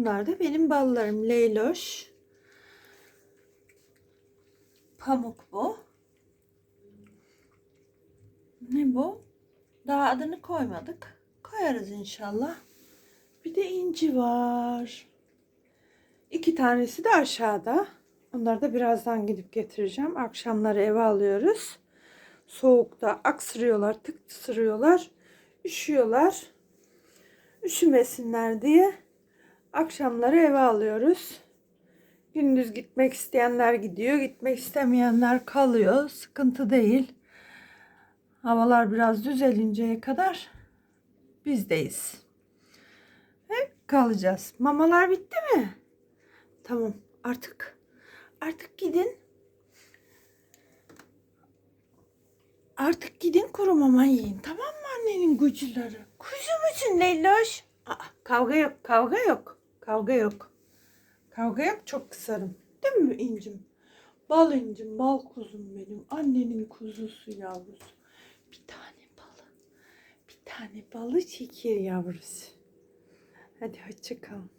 Bunlar da benim ballarım. Leyloş. Pamuk bu. Ne bu? Daha adını koymadık. Koyarız inşallah. Bir de inci var. İki tanesi de aşağıda. Onları da birazdan gidip getireceğim. Akşamları eve alıyoruz. Soğukta aksırıyorlar, tıksırıyorlar. Üşüyorlar. Üşümesinler diye akşamları eve alıyoruz. Gündüz gitmek isteyenler gidiyor, gitmek istemeyenler kalıyor. Sıkıntı değil. Havalar biraz düzelinceye kadar bizdeyiz. Hep kalacağız. Mamalar bitti mi? Tamam. Artık artık gidin. Artık gidin kuru mama yiyin. Tamam mı annenin gucuları? Kuzu musun Leyloş? Aa, kavga yok, kavga yok. Kavga yok. Kavga yok çok kısarım. Değil mi incim? Bal incim, bal kuzum benim. Annenin kuzusu yavrusu. Bir tane balı. Bir tane balı şeker yavrusu. Hadi hoşça kalın.